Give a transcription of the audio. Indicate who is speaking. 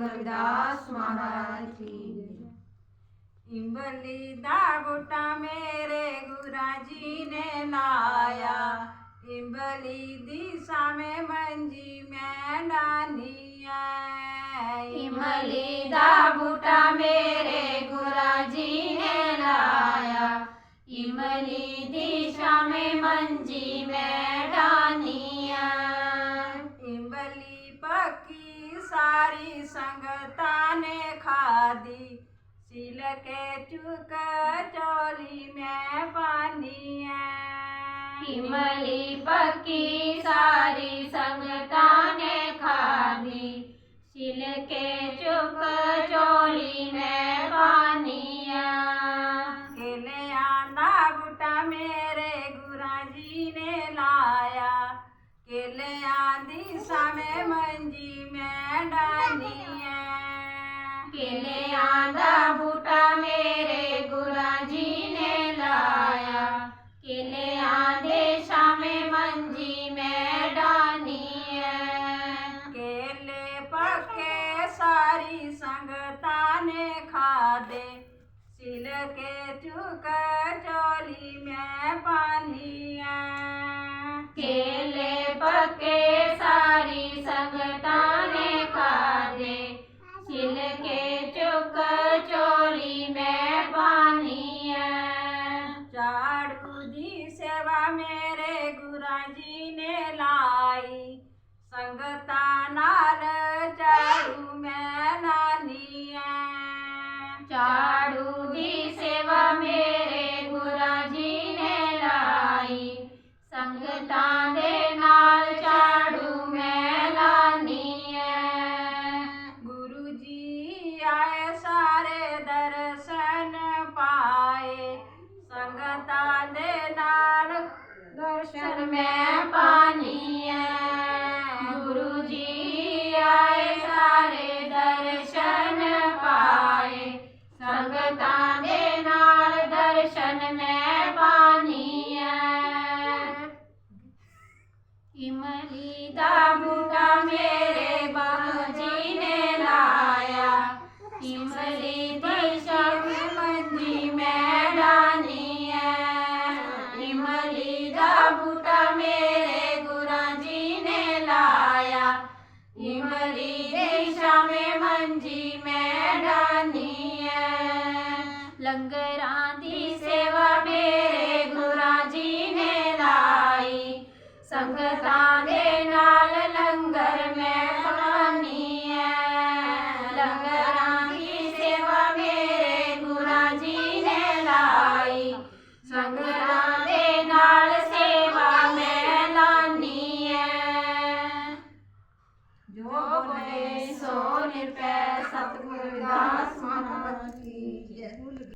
Speaker 1: रविदास महाराज की
Speaker 2: इमली दा बूटा मेरे गुरा जी ने लाया। इमली दिशा में मंजी में डानिया
Speaker 1: इमली दा बूटा
Speaker 2: सारी संगता ने खादी। सिल के चुक चोली में पानी है।
Speaker 1: इमली पक्की सारी संगता ने खादी। सिल के चुक चोली में
Speaker 2: बूटा मेरे गुरु जी ने लाया। केले के चुक चोली में पानिया जी ने लाई संगता
Speaker 1: इमली दिशा में मंजी में डानी है लंगरां दी सेवा मेरे गुरा जी ने लाई संगतां दे नाल लंगर में पानी है लंगरां दी सेवा मेरे गुरा जी
Speaker 2: जो बोले
Speaker 1: सो निरपै सतगुर रविदास
Speaker 2: महाराज की जय